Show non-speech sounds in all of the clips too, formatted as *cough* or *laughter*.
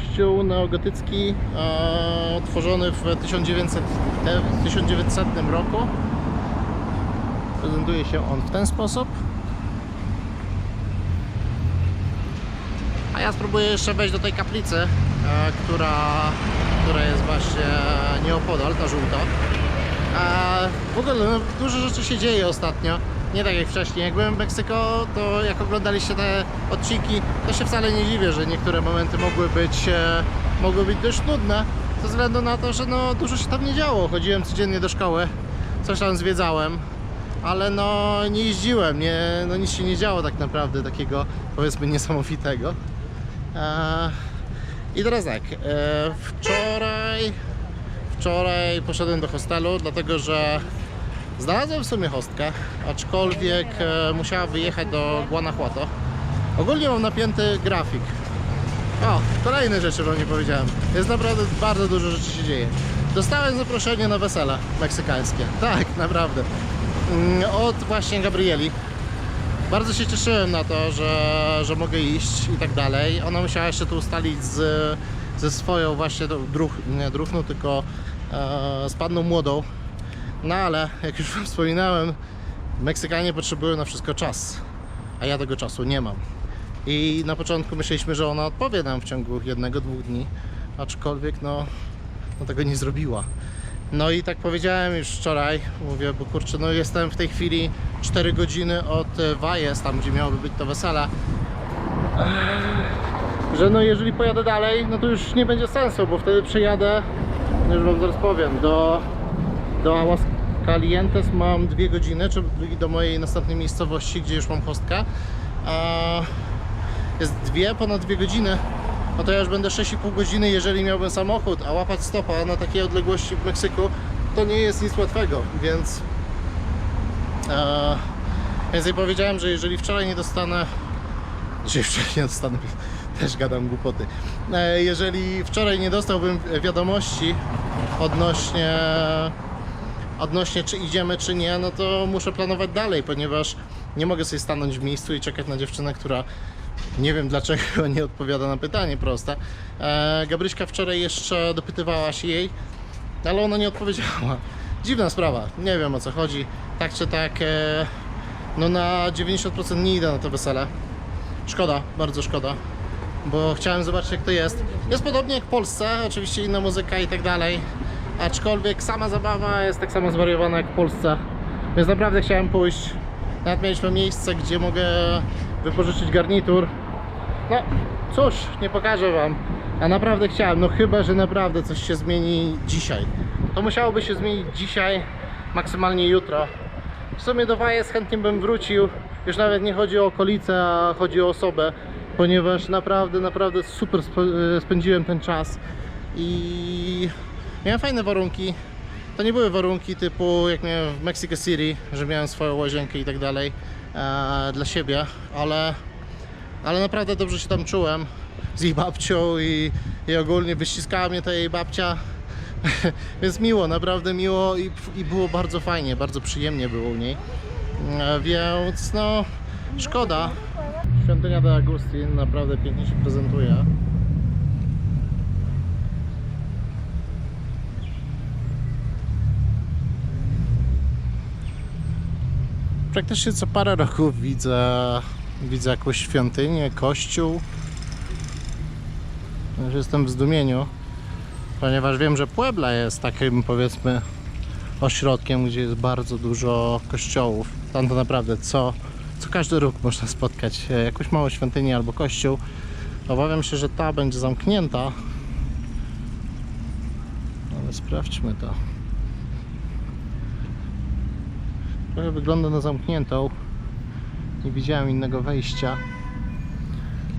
kościół neogotycki, e, otworzony w 1900, e, w 1900 roku. Prezentuje się on w ten sposób. A ja spróbuję jeszcze wejść do tej kaplicy, która, która jest właśnie nieopodal, ta żółta. W ogóle no, dużo rzeczy się dzieje ostatnio. Nie tak jak wcześniej. Jak byłem w Meksyko, to jak oglądaliście te odcinki, to się wcale nie dziwię, że niektóre momenty mogły być, e, mogły być dość nudne. Ze względu na to, że no, dużo się tam nie działo. Chodziłem codziennie do szkoły, coś tam zwiedzałem, ale no nie jeździłem, nie, no nic się nie działo tak naprawdę takiego powiedzmy niesamowitego. E, I teraz tak, e, wczoraj Wczoraj poszedłem do hostelu, dlatego że znalazłem w sumie hostkę, aczkolwiek e, musiała wyjechać do Guanajuato. Ogólnie mam napięty grafik. O, kolejne rzeczy wam nie powiedziałem. Jest naprawdę bardzo dużo rzeczy się dzieje. Dostałem zaproszenie na wesele meksykańskie. Tak, naprawdę. Mm, Od właśnie Gabrieli. Bardzo się cieszyłem na to, że, że mogę iść i tak dalej. Ona musiała jeszcze tu ustalić z, ze swoją właśnie druh, nie druhną, tylko e, z panną młodą. No ale jak już wam wspominałem, Meksykanie potrzebują na wszystko czas, a ja tego czasu nie mam. I na początku myśleliśmy, że ona odpowie nam w ciągu jednego, dwóch dni, aczkolwiek no, no tego nie zrobiła. No i tak powiedziałem już wczoraj, mówię, bo kurczę, no jestem w tej chwili 4 godziny od e, Wajes, tam gdzie miałoby być to wesele. Że no jeżeli pojadę dalej, no to już nie będzie sensu, bo wtedy przyjadę, no już wam zaraz powiem, do, do Aguascalientes mam 2 godziny, czyli do mojej następnej miejscowości, gdzie już mam hostkę. A jest dwie, ponad dwie godziny, no to ja już będę 6,5 godziny, jeżeli miałbym samochód, a łapać stopa na takiej odległości w Meksyku, to nie jest nic łatwego, więc e, więc powiedziałem, że jeżeli wczoraj nie dostanę jeżeli wczoraj nie dostanę *laughs* też gadam głupoty e, jeżeli wczoraj nie dostałbym wiadomości odnośnie odnośnie czy idziemy czy nie, no to muszę planować dalej, ponieważ nie mogę sobie stanąć w miejscu i czekać na dziewczynę, która nie wiem dlaczego *laughs* nie odpowiada na pytanie proste. E, Gabryśka wczoraj jeszcze dopytywała się jej, ale ona nie odpowiedziała. *laughs* Dziwna sprawa, nie wiem o co chodzi. Tak czy tak, e, no na 90% nie idę na to wesele. Szkoda, bardzo szkoda, bo chciałem zobaczyć jak to jest. Jest podobnie jak w Polsce, oczywiście inna muzyka i tak dalej, aczkolwiek sama zabawa jest tak samo zwariowana jak w Polsce, więc naprawdę chciałem pójść. Nawet mieliśmy miejsce, gdzie mogę wypożyczyć garnitur. No cóż, nie pokażę wam. A naprawdę chciałem, no chyba, że naprawdę coś się zmieni dzisiaj. To musiałoby się zmienić dzisiaj, maksymalnie jutro. W sumie do Wajes chętnie bym wrócił. Już nawet nie chodzi o okolice, a chodzi o osobę, ponieważ naprawdę, naprawdę super sp- spędziłem ten czas i miałem fajne warunki. To nie były warunki typu jak miałem w Mexico City, że miałem swoją łazienkę i tak dalej e, dla siebie, ale, ale naprawdę dobrze się tam czułem z jej babcią i, i ogólnie wyściskała mnie ta jej babcia. *laughs* Więc miło, naprawdę miło i, i było bardzo fajnie, bardzo przyjemnie było u niej. E, Więc no, szkoda. Świątynia de Agustin naprawdę pięknie się prezentuje. Praktycznie co parę roków widzę, widzę jakąś świątynię, kościół. Już jestem w zdumieniu, ponieważ wiem, że Puebla jest takim powiedzmy ośrodkiem, gdzie jest bardzo dużo kościołów. Tam to naprawdę co, co każdy rok można spotkać e, jakąś małą świątynię albo kościół. Obawiam się, że ta będzie zamknięta. Ale sprawdźmy to. Trochę wygląda na zamkniętą. Nie widziałem innego wejścia.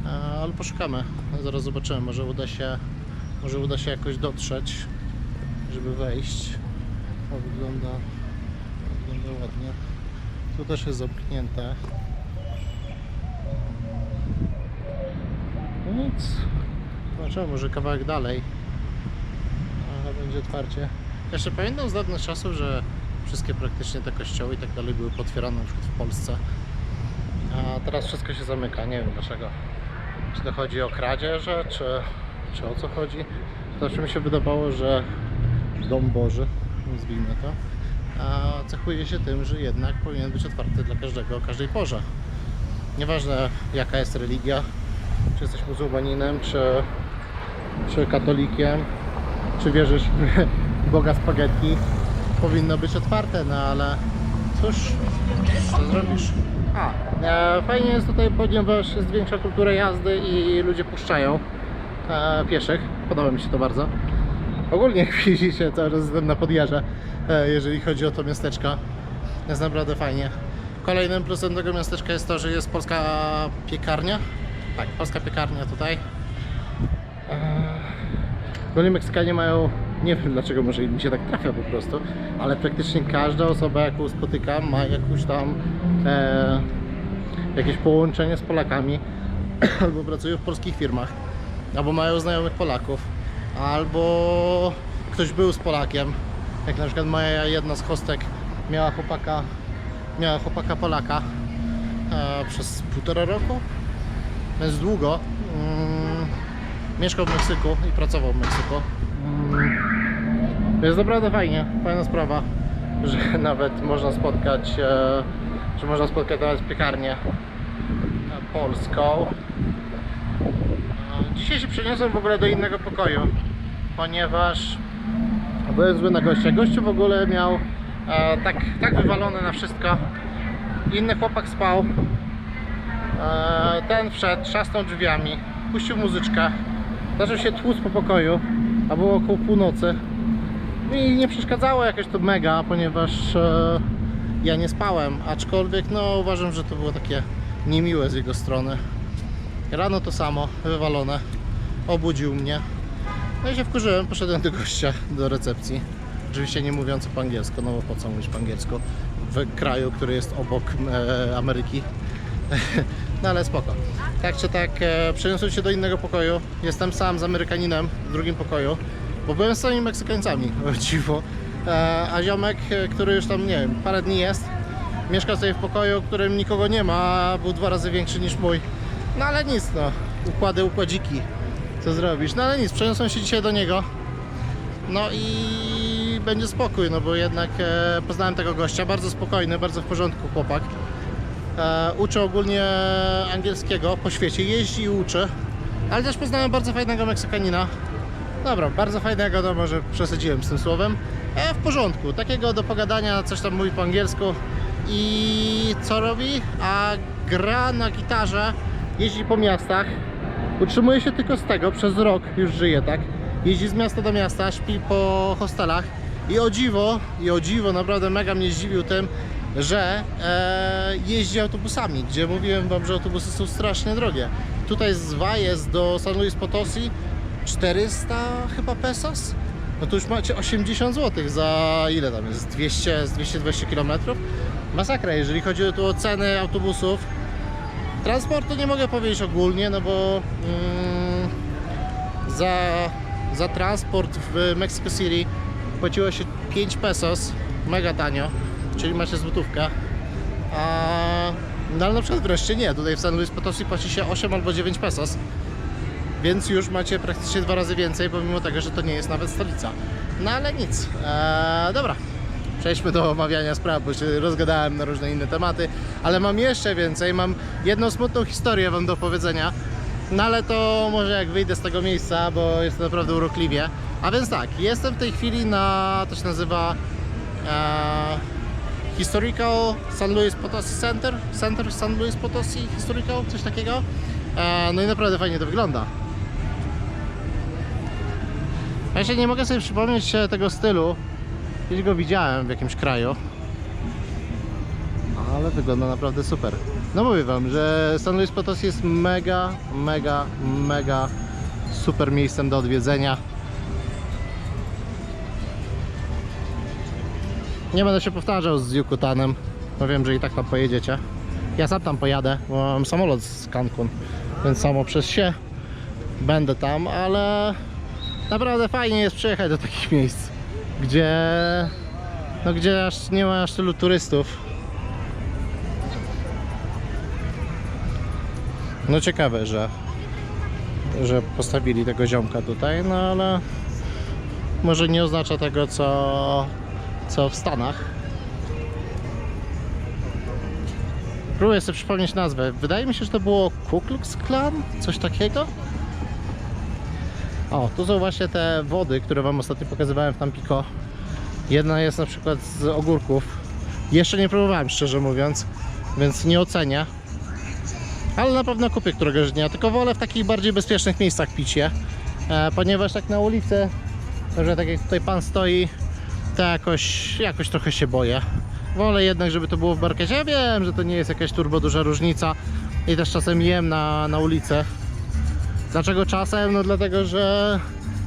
E, Ale poszukamy. Zaraz zobaczymy. Może uda się, może uda się jakoś dotrzeć, żeby wejść. O, wygląda, wygląda ładnie. Tu też jest zamknięte. No nic. Zobaczymy, może kawałek dalej. A będzie otwarcie. Jeszcze pamiętam z dawnych czasów, że wszystkie praktycznie te kościoły i tak dalej były potwierane na przykład w Polsce. A teraz wszystko się zamyka. Nie wiem dlaczego. Czy to chodzi o kradzieże, czy, czy o co chodzi. Zawsze mi się wydawało, że Dom Boży, nazwijmy to, cechuje się tym, że jednak powinien być otwarty dla każdego o każdej porze. Nieważne jaka jest religia, czy jesteś muzułmaninem, czy, czy katolikiem, czy wierzysz w *laughs* Boga spaghetti, powinno być otwarte, no ale cóż, co zrobisz? A, e, fajnie jest tutaj, ponieważ jest większa kultura jazdy i ludzie puszczają e, pieszych. Podoba mi się to bardzo. Ogólnie *laughs* jak widzicie, cały czas jestem na podjarze, e, jeżeli chodzi o to miasteczko. Jest naprawdę fajnie. Kolejnym plusem tego miasteczka jest to, że jest polska piekarnia. Tak, polska piekarnia tutaj. Ogólnie Meksykanie mają, nie wiem dlaczego, może im się tak trafia po prostu, ale praktycznie każda osoba, jaką spotykam, ma jakąś tam e, jakieś połączenie z Polakami, *clears throat* albo pracują w polskich firmach, albo mają znajomych Polaków, albo ktoś był z Polakiem, jak na przykład moja jedna z hostek miała chłopaka, miała chłopaka Polaka e, przez półtora roku, więc długo. Mm, mieszkał w Meksyku i pracował w Meksyku. Jest naprawdę fajnie, fajna sprawa, że nawet można spotkać, e, że można spotkać nawet piekarnię polską. E, Dzisiaj się przeniosłem w ogóle do innego pokoju, ponieważ byłem zły na gościa. Gościu w ogóle miał e, tak, tak wywalone na wszystko. Inny chłopak spał. Ten wszedł, trzasnął drzwiami, puścił muzyczkę, zaczął się tłuc po pokoju, a było około północy. Mi nie przeszkadzało jakoś to mega, ponieważ e, ja nie spałem, aczkolwiek no uważam, że to było takie niemiłe z jego strony. Rano to samo, wywalone, obudził mnie. No i się wkurzyłem, poszedłem do gościa, do recepcji. Oczywiście nie mówiąc po angielsku, no bo po co mówić po angielsku w kraju, który jest obok e, Ameryki. *laughs* No ale spoko. Tak czy tak, e, przeniosłem się do innego pokoju. Jestem sam z Amerykaninem w drugim pokoju, bo byłem z samymi Meksykańcami, o dziwo. E, a ziomek, e, który już tam, nie wiem, parę dni jest, mieszka sobie w pokoju, w którym nikogo nie ma, był dwa razy większy niż mój. No ale nic, no. Układy, układziki. Co zrobisz? No ale nic, przeniosłem się dzisiaj do niego. No i będzie spokój, no bo jednak e, poznałem tego gościa, bardzo spokojny, bardzo w porządku chłopak. E, uczy ogólnie angielskiego po świecie, jeździ i uczy, ale też poznałem bardzo fajnego Meksykanina. Dobra, bardzo fajnego, no może przesadziłem z tym słowem. E, w porządku, takiego do pogadania, coś tam mówi po angielsku. I co robi? A gra na gitarze, jeździ po miastach. Utrzymuje się tylko z tego, przez rok już żyje, tak? Jeździ z miasta do miasta, śpi po hostelach. I o dziwo, i o dziwo, naprawdę mega mnie zdziwił tym, że e, jeździ autobusami, gdzie mówiłem wam, że autobusy są strasznie drogie. Tutaj z Valles do San Luis Potosi 400 chyba pesos? No to już macie 80 zł za ile tam jest? 200, z 220 km? Masakra, jeżeli chodzi tu o ceny autobusów. Transportu nie mogę powiedzieć ogólnie, no bo mm, za, za transport w Mexico City płaciło się 5 pesos, mega tanio, czyli macie złotówkę. A, no ale na przykład wreszcie nie, tutaj w San Luis Potosi płaci się 8 albo 9 pesos, więc już macie praktycznie dwa razy więcej, pomimo tego, że to nie jest nawet stolica. No ale nic, eee, dobra. Przejdźmy do omawiania spraw, bo się rozgadałem na różne inne tematy, ale mam jeszcze więcej. Mam jedną smutną historię Wam do opowiedzenia. No ale to może jak wyjdę z tego miejsca, bo jest naprawdę urokliwie. A więc tak, jestem w tej chwili na, to się nazywa e, Historical San Luis Potosi Center, Center San Luis Potosi Historical, coś takiego. E, no i naprawdę fajnie to wygląda. Ja się nie mogę sobie przypomnieć tego stylu. Kiedyś go widziałem w jakimś kraju. Ale wygląda naprawdę super. No mówię wam, że San Luis Potosi jest mega, mega, mega super miejscem do odwiedzenia. Nie będę się powtarzał z Yucatanem, bo wiem, że i tak tam pojedziecie. Ja sam tam pojadę, bo mam samolot z Cancun, więc samo przez się będę tam, ale naprawdę fajnie jest przyjechać do takich miejsc, gdzie no gdzie aż nie ma aż tylu turystów. No ciekawe, że że postawili tego ziomka tutaj, no ale może nie oznacza tego, co, co w Stanach. Próbuję sobie przypomnieć nazwę. Wydaje mi się, że to było Ku Klux Klan? Coś takiego? O, tu są właśnie te wody, które Wam ostatnio pokazywałem w Tampico. Jedna jest na przykład z ogórków. Jeszcze nie próbowałem, szczerze mówiąc, więc nie ocenię. Ale na pewno kupię któregoś dnia, tylko wolę w takich bardziej bezpiecznych miejscach pić je. E, ponieważ tak na ulicy, że tak jak tutaj pan stoi, to jakoś, jakoś trochę się boję. Wolę jednak, żeby to było w markecie. Ja wiem, że to nie jest jakaś turbo duża różnica i też czasem jem na, na ulicę. Dlaczego czasem? No dlatego, że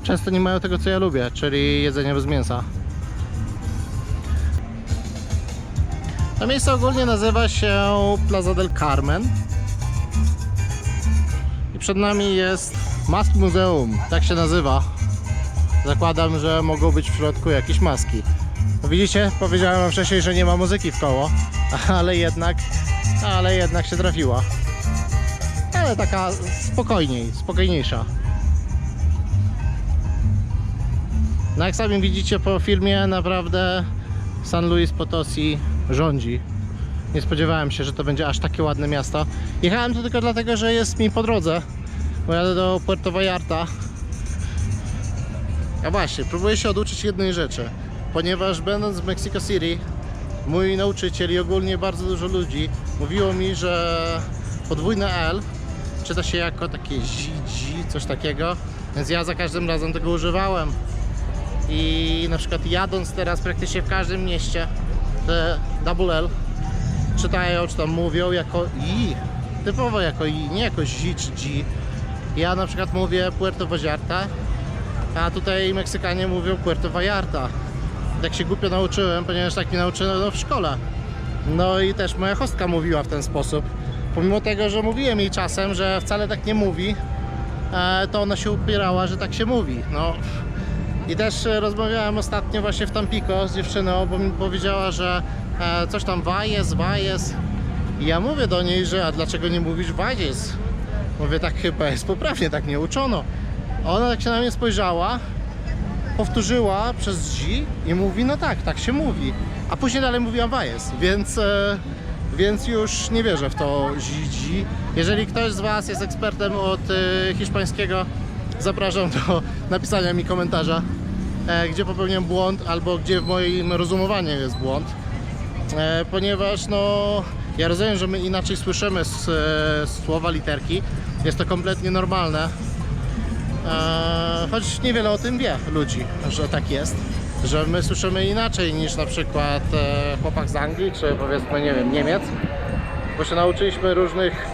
często nie mają tego, co ja lubię, czyli jedzenie bez mięsa. To miejsce ogólnie nazywa się Plaza del Carmen. I przed nami jest Mask Muzeum, tak się nazywa. Zakładam, że mogą być w środku jakieś maski. Widzicie, powiedziałem wam wcześniej, że nie ma muzyki w koło, *laughs* ale jednak, ale jednak się trafiła. Ale taka spokojniej, spokojniejsza. No jak sami widzicie po filmie, naprawdę San Luis Potosi rządzi. Nie spodziewałem się, że to będzie aż takie ładne miasto. Jechałem tu tylko dlatego, że jest mi po drodze, bo jadę do Puerto Vallarta. A właśnie, próbuję się oduczyć jednej rzeczy, ponieważ będąc w Mexico City, mój nauczyciel i ogólnie bardzo dużo ludzi mówiło mi, że podwójne L czyta się jako takie zidzi, coś takiego, więc ja za każdym razem tego używałem. I na przykład jadąc teraz praktycznie w każdym mieście, te double L czytają, czy tam mówią jako i, typowo jako i, nie jako zi czy G. Ja na przykład mówię Puerto Vallarta, a tutaj Meksykanie mówią Puerto Vallarta. Tak się głupio nauczyłem, ponieważ tak mi nauczyłem w szkole. No i też moja hostka mówiła w ten sposób. Pomimo tego, że mówiłem jej czasem, że wcale tak nie mówi, e, to ona się upierała, że tak się mówi. No. I też rozmawiałem ostatnio właśnie w Tampico z dziewczyną, bo mi powiedziała, że e, coś tam wajes, wajes. I ja mówię do niej, że a dlaczego nie mówisz wajes? Mówię, tak chyba jest poprawnie, tak nie uczono. Ona tak się na mnie spojrzała, powtórzyła przez dzi i mówi, no tak, tak się mówi. A później dalej mówiła wajes, więc, e, więc już nie wierzę w to dzi. Jeżeli ktoś z Was jest ekspertem od e, hiszpańskiego, zapraszam do *laughs* napisania mi komentarza, e, gdzie popełniam błąd albo gdzie w moim rozumowaniu jest błąd. Ponieważ no ja rozumiem, że my inaczej słyszymy z, słowa literki. Jest to kompletnie normalne. E, choć niewiele o tym wie ludzi, że tak jest. Że my słyszymy inaczej niż na przykład e, chłopak z Anglii, czy powiedzmy, nie wiem, Niemiec. Bo się nauczyliśmy różnych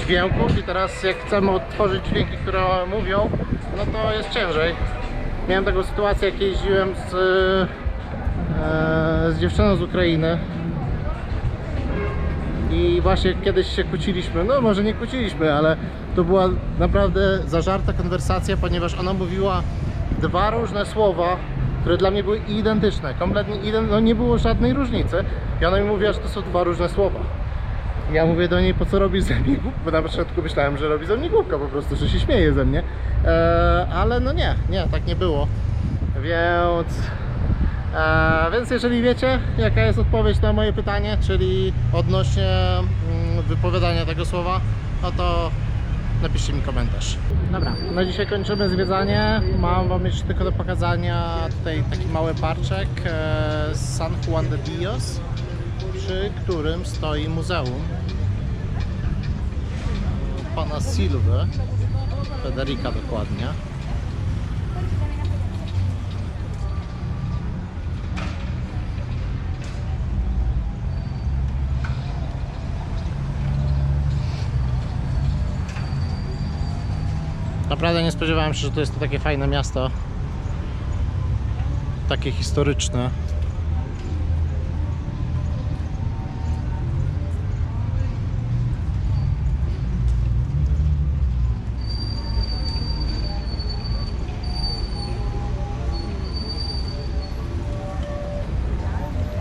dźwięków i teraz jak chcemy odtworzyć dźwięki, które mówią, no to jest ciężej. Miałem taką sytuację, jak jeździłem z, e, z dziewczyną z Ukrainy i właśnie kiedyś się kłóciliśmy, no może nie kłóciliśmy, ale to była naprawdę zażarta konwersacja, ponieważ ona mówiła dwa różne słowa, które dla mnie były identyczne, kompletnie identyczne, no nie było żadnej różnicy. I ona mi mówiła, że to są dwa różne słowa. Ja mówię do niej, po co robisz ze mnie bo na początku myślałem, że robi ze mnie głupkę po prostu, że się śmieje ze mnie, e, ale no nie, nie, tak nie było, więc... E, więc jeżeli wiecie, jaka jest odpowiedź na moje pytanie, czyli odnośnie mm, wypowiadania tego słowa, no to napiszcie mi komentarz. Dobra, no dzisiaj kończymy zwiedzanie. Mam wam jeszcze tylko do pokazania tutaj taki mały parczek e, San Juan de Dios, przy którym stoi muzeum pana Silwy, Federica dokładnie. Naprawdę nie spodziewałem się, że to jest to takie fajne miasto. Takie historyczne.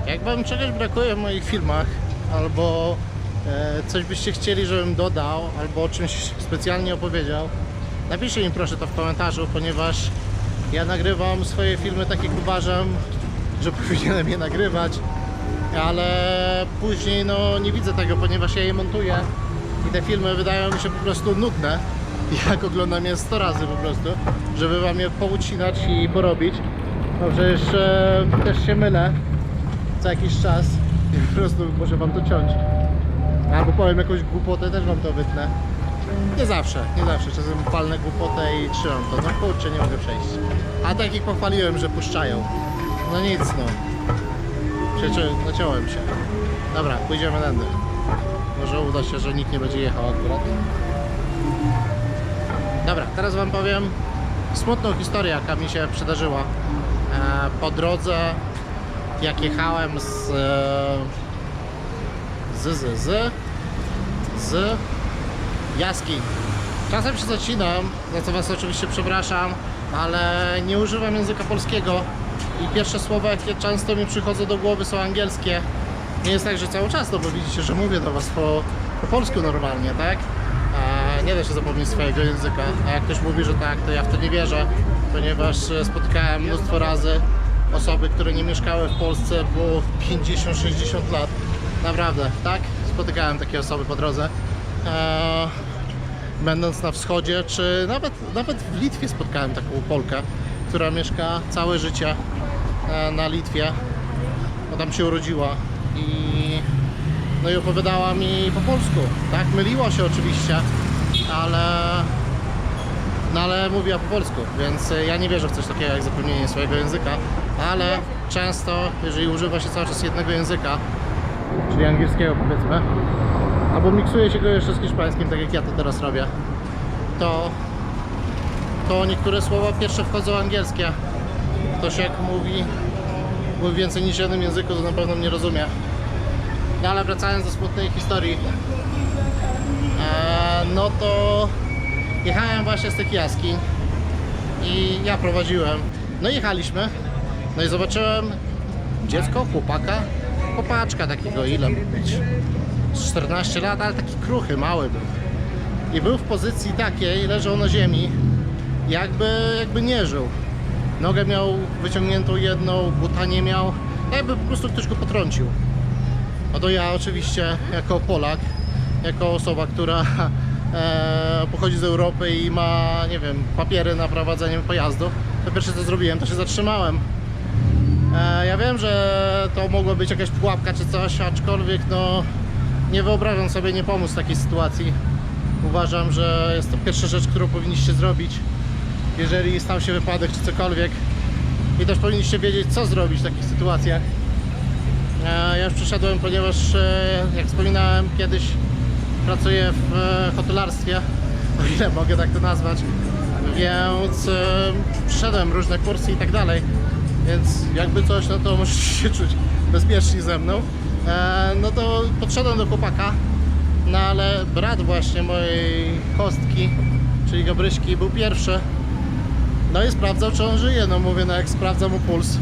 Jak wam czegoś brakuje w moich filmach, albo e, coś byście chcieli, żebym dodał, albo o czymś specjalnie opowiedział, napiszcie mi proszę to w komentarzu, ponieważ ja nagrywam swoje filmy tak jak uważam, że *laughs* powinienem je nagrywać, ale później no nie widzę tego, ponieważ ja je montuję i te filmy wydają mi się po prostu nudne, *laughs* jak oglądam je 100 razy po prostu, żeby wam je poucinać i porobić. No przecież też się mylę co jakiś czas i po prostu muszę wam to ciąć. Albo powiem jakąś głupotę, też wam to wytnę. Nie zawsze, nie zawsze. Czasem palnę głupotę i trzymam to. No kurczę, nie mogę przejść. A tak jak pochwaliłem, że puszczają. No nic no. Przecież naciąłem się. Dobra, pójdziemy tędy. Może uda się, że nikt nie będzie jechał akurat. Dobra, teraz wam powiem smutną historię, jaka mi się przydarzyła. E, po drodze, jak jechałem z, e, z, z, z, z jaskiń. Czasem się zacinam, za co Was oczywiście przepraszam, ale nie używam języka polskiego i pierwsze słowa, jakie często mi przychodzą do głowy są angielskie. Nie jest tak, że cały czas, no bo widzicie, że mówię do Was po, po polsku normalnie, tak? A nie da się zapomnieć swojego języka. A jak ktoś mówi, że tak, to ja w to nie wierzę, ponieważ e, spotkałem mnóstwo razy osoby, które nie mieszkały w Polsce po 50-60 lat. Naprawdę, tak? Spotykałem takie osoby po drodze. Eee, będąc na wschodzie, czy nawet, nawet w Litwie spotkałem taką Polkę, która mieszka całe życie e, na Litwie, bo tam się urodziła i no i opowiadała mi po polsku, tak? Myliła się oczywiście, ale no ale mówiła po polsku, więc e, ja nie wierzę w coś takiego jak zapomnienie swojego języka, ale często, jeżeli używa się cały czas jednego języka, czyli angielskiego powiedzmy, albo miksuje się go jeszcze z hiszpańskim, tak jak ja to teraz robię, to, to niektóre słowa pierwsze wchodzą angielskie. Ktoś jak mówi, mówi więcej niż jednym języku, to na pewno mnie rozumie. No ale wracając do smutnej historii, e, no to jechałem właśnie z tych jaskiń i ja prowadziłem. No jechaliśmy, no i zobaczyłem dziecko, chłopaka, chłopaczka takiego, ile być? Z 14 lat, ale taki kruchy, mały był. I był w pozycji takiej, leżał na ziemi, jakby, jakby nie żył. Nogę miał wyciągniętą jedną, buta nie miał, jakby po prostu ktoś go potrącił. No to ja oczywiście jako Polak, jako osoba, która *laughs* e, pochodzi z Europy i ma, nie wiem, papiery na prowadzenie pojazdu, to pierwsze co zrobiłem, to się zatrzymałem. E, ja wiem, że to mogła być jakaś pułapka czy coś, aczkolwiek no nie wyobrażam sobie nie pomóc takiej sytuacji. Uważam, że jest to pierwsza rzecz, którą powinniście zrobić, jeżeli stał się wypadek czy cokolwiek. I też powinniście wiedzieć, co zrobić w takich sytuacjach. E, Ja już przeszedłem, ponieważ e, jak wspominałem kiedyś pracuję w e, hotelarstwie, *laughs* o ile mogę tak to nazwać, więc przeszedłem różne kursy i tak dalej, więc jakby coś, no to *laughs* możecie się czuć bezpiecznie ze mną. E, No to podszedłem do chłopaka, no ale brat właśnie mojej hostki, czyli Gabryśki, był pierwszy. No i sprawdzał, czy on żyje. No mówię, no jak sprawdza mu puls,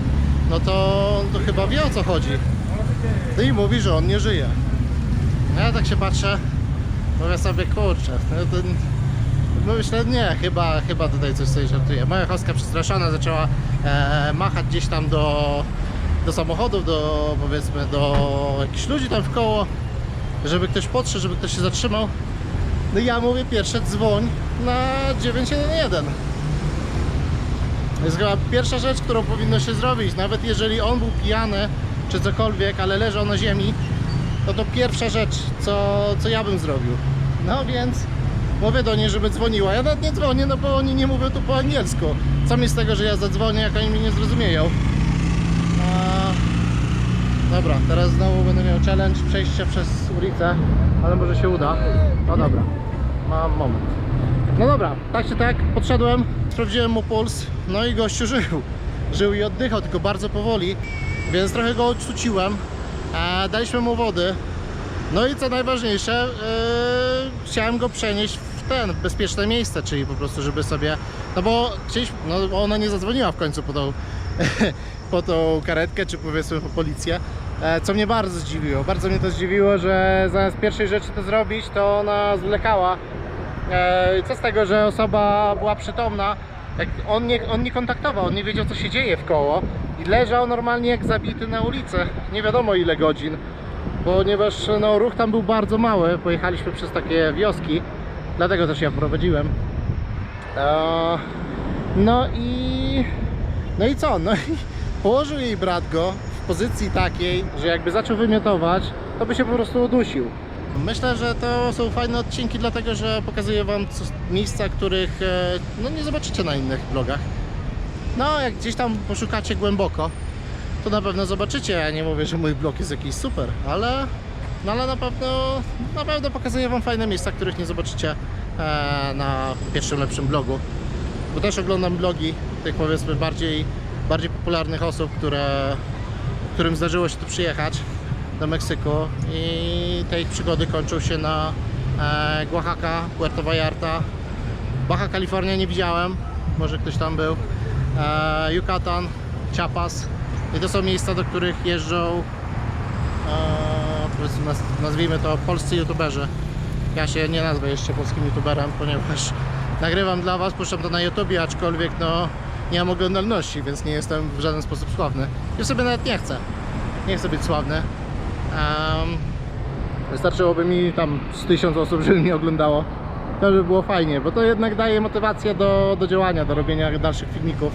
no to, to chyba wie o co chodzi. No i mówi, że on nie żyje. No ja tak się patrzę, mówię sobie, kurczę, no to, no myślę, nie, chyba, chyba tutaj coś sobie żartuje. Moja hostka przestraszona zaczęła e, machać gdzieś tam do, do samochodów, do powiedzmy, do jakichś ludzi tam w koło, żeby ktoś podszedł, żeby ktoś się zatrzymał. No ja mówię, pierwsze dzwoń na 911. To jest chyba pierwsza rzecz, którą powinno się zrobić. Nawet jeżeli on był pijany czy cokolwiek, ale leżał na ziemi, to to pierwsza rzecz, co, co ja bym zrobił. No więc mówię do niej, żeby dzwoniła. Ja nawet nie dzwonię, no bo oni nie mówią tu po angielsku. Co mi z tego, że ja zadzwonię, jak oni mnie nie zrozumieją. Dobra, teraz znowu będę miał challenge przejścia przez ulicę, ale może się uda. No dobra, mam moment. No dobra, tak czy tak, podszedłem, sprawdziłem mu puls, no i gościu żył. Żył i oddychał, tylko bardzo powoli, więc trochę go odrzuciłem. E, daliśmy mu wody. No i co najważniejsze, e, chciałem go przenieść w ten, w bezpieczne miejsce, czyli po prostu, żeby sobie, no bo chcieliśmy, no ona nie zadzwoniła w końcu po tą, *laughs* po tą karetkę, czy powiedzmy po policję, e, co mnie bardzo zdziwiło. Bardzo mnie to zdziwiło, że zamiast pierwszej rzeczy to zrobić, to ona zwlekała E, co z tego, że osoba była przytomna, on, nie, on nie kontaktował, on nie wiedział co się dzieje w koło i leżał normalnie jak zabity na ulicy, nie wiadomo ile godzin, ponieważ no, ruch tam był bardzo mały, pojechaliśmy przez takie wioski, dlatego też ja prowadziłem. E, no i no i co? No i położył jej brat go w pozycji takiej, że jakby zaczął wymiotować, to by się po prostu udusił. Myślę, że to są fajne odcinki, dlatego że pokazuję Wam miejsca, których e, no, nie zobaczycie na innych blogach. No, jak gdzieś tam poszukacie głęboko, to na pewno zobaczycie. Ja nie mówię, że mój blog jest jakiś super, ale, no, ale na pewno na pewno pokazuję Wam fajne miejsca, których nie zobaczycie e, na pierwszym lepszym blogu bo też oglądam blogi tych powiedzmy bardziej, bardziej popularnych osób, które, którym zdarzyło się tu przyjechać do Meksyku i te ich przygody kończą się na e, Oaxaca, Puerto Vallarta, Baja California nie widziałem, może ktoś tam był, e, Yucatan, Chiapas. I to są miejsca, do których jeżdżą e, nazwijmy to polscy youtuberzy. Ja się nie nazwę jeszcze polskim youtuberem, ponieważ *laughs* nagrywam dla Was, puszczam to na YouTubie, aczkolwiek no nie mam oglądalności, więc nie jestem w żaden sposób sławny. I sobie nawet nie chcę. Nie chcę być sławny. Em, wystarczyłoby mi tam z tysiąc osób, żeby mnie oglądało. To by było fajnie, bo to jednak daje motywację do, do działania, do robienia dalszych filmików.